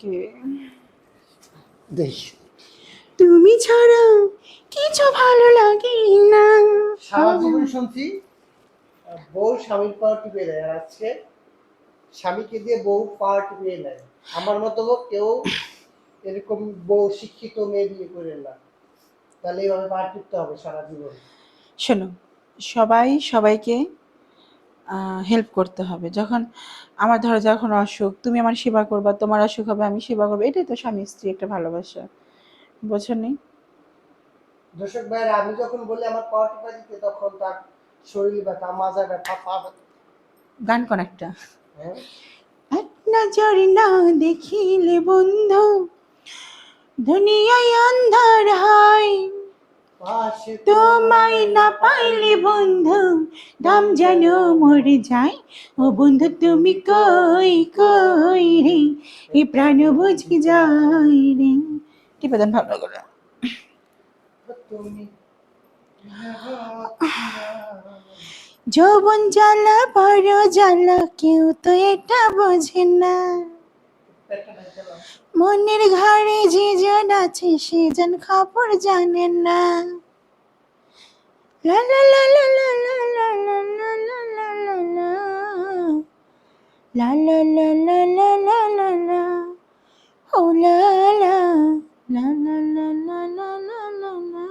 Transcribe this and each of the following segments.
কে দেখ। তুমি ছাড়া কিছু ভালো লাগে না। সারা জীবন শুনছি বউ স্বামীর পাওয়ার টিপে দেয় আর আজকে স্বামীকে দিয়ে বউ পাওয়ার টিপে নেয় আমার মতো কেউ এরকম বউ শিক্ষিত মেয়ে বিয়ে করে না। তাহলে এইভাবে পাওয়ার টিপতে হবে সারা জীবন। শোনো সবাই সবাইকে হেল্প করতে হবে। যখন আমার ধরো যখন অসুখ তুমি আমার সেবা করবা তোমার অসুখ হবে আমি সেবা করব। এটাই তো স্বামী স্ত্রী একটা ভালোবাসা। বোঝো নি? দর্শক ভাইয়েরা আমি যখন বলি আমার পাওয়ার টিপা দিতে তখন তার শরীর ব্যথা মাজা ব্যথা পা গান কোন একটা? হ্যাঁ? নজর না দেখিলে বন্ধু দুনিয়ায় অন্ধার হয়। তোমায় না পাইলে বন্ধু, দাম যেন মরে যায়। ও বন্ধু, তুমি কই কই রে? এ প্রাণ বুঝি যায় রে। টিপে দেন ভালো করে যৌবন জ্বালা বড় জ্বালা, কেউ তো এটা বোঝে না। মনের ঘরে যে জন আছে সে জন খবর জানে না লা লা লা লা লা লা লা লা লা লা লা লা লা। লা লা লা লা লা লা লা লা। লা লা লা লা লা লা লা লা।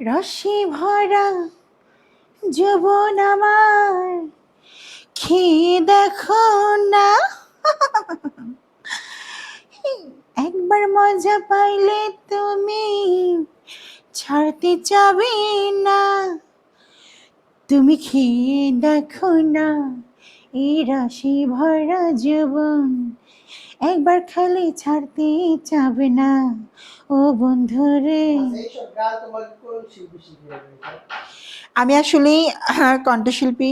রসে ভরা যৌবন আমার। খেয়ে দেখো না। একবার মজা পাইলে তুমি ছাড়তে চাবে না। তুমি খেয়ে দেখো না। এই রাশি ভরা যৌবন একবার খেলে ছাড়তে চাবে না। ও শিখিয়ে দিয়েছে? আমি আসলে কণ্ঠশিল্পী,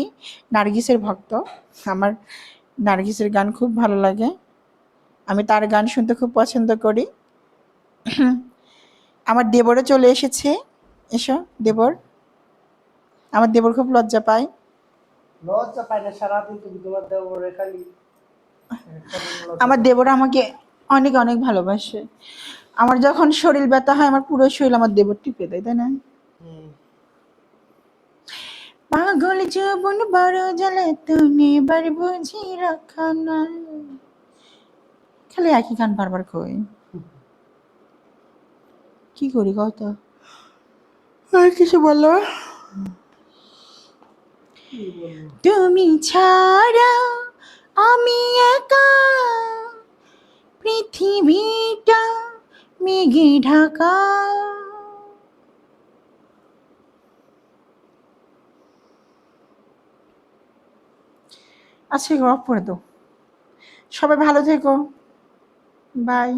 নার্গিসের ভক্ত। আমার নার্গিসের গান খুব ভালো লাগে। আমি তার গান শুনতে খুব পছন্দ করি। আমার দেবরও চলে এসেছে। এসো, দেবর। আমার দেবর খুব লজ্জা পায়। লজ্জা পায় না, সারাদিন তুমি তোমার দেওয়ারে খালি আমার দেবরা আমাকে অনেক অনেক ভালোবাসে। আমার যখন শরীর ব্যথা হয় আমার পুরো শরীর আমার দেবর টিপে দেয় তাই না? পাগল যৌবন বড় জ্বালা তুমি এবার বুঝি রাখা না খালি একই গান বারবার কই। কি করি কত আর কিছু বলো? তুমি ছাড়া ঢাকা। আচ্ছা অফ করে দাও সবাই ভালো থেকো। বাই